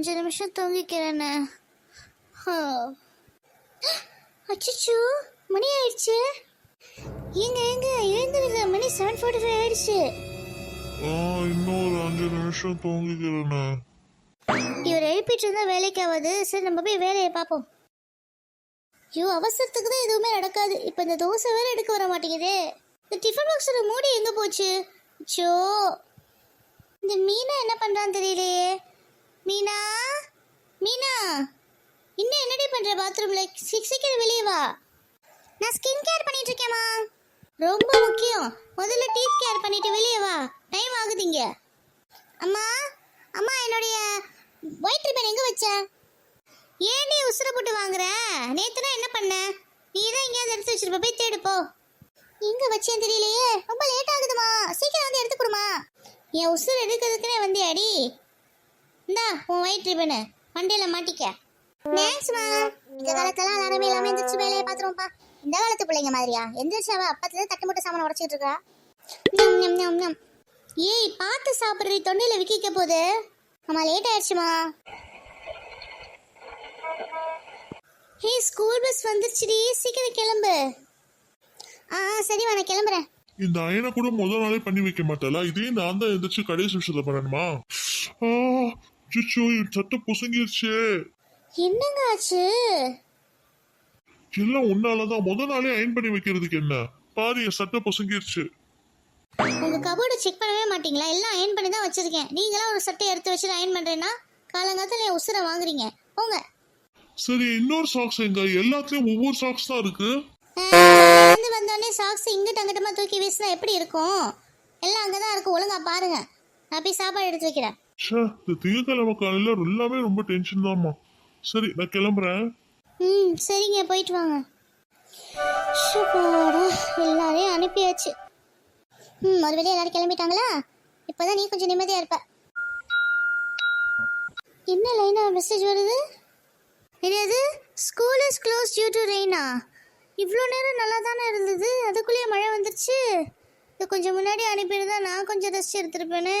அஞ்சு நிமிஷம் தூங்கிக்கிறேன்னு அச்சோ மணி ஆயிடுச்சு. ஏங்க ஏங்க எழுந்துருங்க. மணி செவன் ஃபார்ட்டி ஃபைவ் ஆயிடுச்சு இன்னும் ஒரு அஞ்சு நிமிஷம் தூங்கிக்கிறேண்ணே இவர் எழுப்பிட்டு இருந்தா வேலைக்கு ஆகாது சரி நம்ம போய் வேலையை பார்ப்போம். ஐயோ அவசரத்துக்கு தான் எதுவுமே நடக்காது. இப்போ இந்த தோசை வேற எடுக்க வர மாட்டேங்குதே. இந்த டிஃபன் பாக்ஸோட மூடி எங்க போச்சு? சோ இந்த மீனா என்ன பண்றான்னு தெரியலையே. மீனா? மீனா? இன்னும் என்னடி பண்ற பாத்ரூம்ல சீக்கிரம் வெளியே வா. நான் ஸ்கின் கேர் பண்ணிட்டு இருக்கேமா ரொம்ப முக்கியம். முதல்ல டீத் கேர் பண்ணிட்டு வெளியே வா. டைம் ஆகுதுங்க அம்மா அம்மா என்னுடைய ஒயிட் ரிப்பன் எங்க வச்ச? ஏன் நீ உசுர போட்டு வாங்குற? நேத்துனா என்ன பண்ண? நீ தான் எங்கேயாவது எடுத்து வச்சிருப்ப. போய் தேடு போ. எங்க வச்சேன் தெரியலையே. ரொம்ப லேட் ஆகுதுமா. சீக்கிரம் வந்து எடுத்து கொடுமா. என் உசுர் எடுக்கிறதுக்குனே வந்து அடி இந்தா உன் ஒயிட் ரிப்பனு வண்டியில் மாட்டிக்க. தேங்க்ஸ்மா இந்த காலத்துல எல்லாருமே எல்லாமே எந்திரிச்சு வேலையை பாத்துருவோம்ப்பா இந்த காலத்து பிள்ளைங்க மாதிரியா? எந்திரிச்சு அவ அப்பத்துல தட்டு மட்டும் சாமான உடச்சிட்டு இருக்கா ஏய் பார்த்து சாப்பிட்ற தொண்டையில விக்கிக்க போகுது ஆமா லேட் ஆயிடுச்சுமா. ஹே ஸ்கூல் பஸ் வந்துருச்சுடி. சீக்கிரம் கிளம்பு. ஆ சரிம்மா நான் கிளம்புறேன். இந்த அயனை கூட முதல் நாளே பண்ணி வைக்க மாட்டாளா இதே நான் தான் எந்திரிச்சு கடைசி நிமிஷத்துல பண்ணணுமா? சுச்சோ என் சட்டை புசங்கிருச்சே. என்னங்க ஆச்சு? எல்லாம் உன்னாலதான். முதல் நாளே அயன் பண்ணி வைக்கிறதுக்கு என்ன? பாரு என் சட்டை புசங்கிருச்சு. உங்க கபோர்டை செக் பண்ணவே மாட்டீங்களா? எல்லாம் அயன் பண்ணி தான் வச்சிருக்கேன். நீங்களா ஒரு சட்டை எடுத்து வச்சுட்டு அயன் பண்றேன்னா காலங்காலத்துல என் உசுரை வாங்குறீங்க. போங்க. சரி இன்னொரு சாக்ஸ் எங்க? எல்லாத்துலயும் ஒவ்வொரு சாக்ஸ் தான் இருக்கு. வந்து வந்தோடனே சாக்ஸ் இங்கிட்ட அங்கிட்டமா தூக்கி வீசினா எப்படி இருக்கும்? எல்லாம் அங்கதான் இருக்கு. ஒழுங்கா பாருங்க. நான் போய் சாப்பாடு எடுத்து வைக்கிறேன். ச்சே இந்த திங்கக்கிழமை காலையில் எல்லாமே ரொம்ப டென்ஷன் தான்மா. சரி நான் கிளம்புறேன். ம் சரிங்க போயிட்டு வாங்க. எல்லாரையும் அனுப்பியாச்சு. ம் ஒரு வெளியே எல்லாரும் கிளம்பிட்டாங்களா? இப்போதான் நீ கொஞ்சம் நிம்மதியாக இருப்ப. என்ன லைனா மெசேஜ் வருது? என்னது? School is close due to Raina இவ்வளோ நேரம் நல்லா தானே இருந்தது? அதுக்குள்ளேயே மழை வந்துருச்சு. இது கொஞ்சம் முன்னாடி அனுப்பியிருந்தா நான் கொஞ்சம் ரெஸ்ட் எடுத்துருப்பேனே.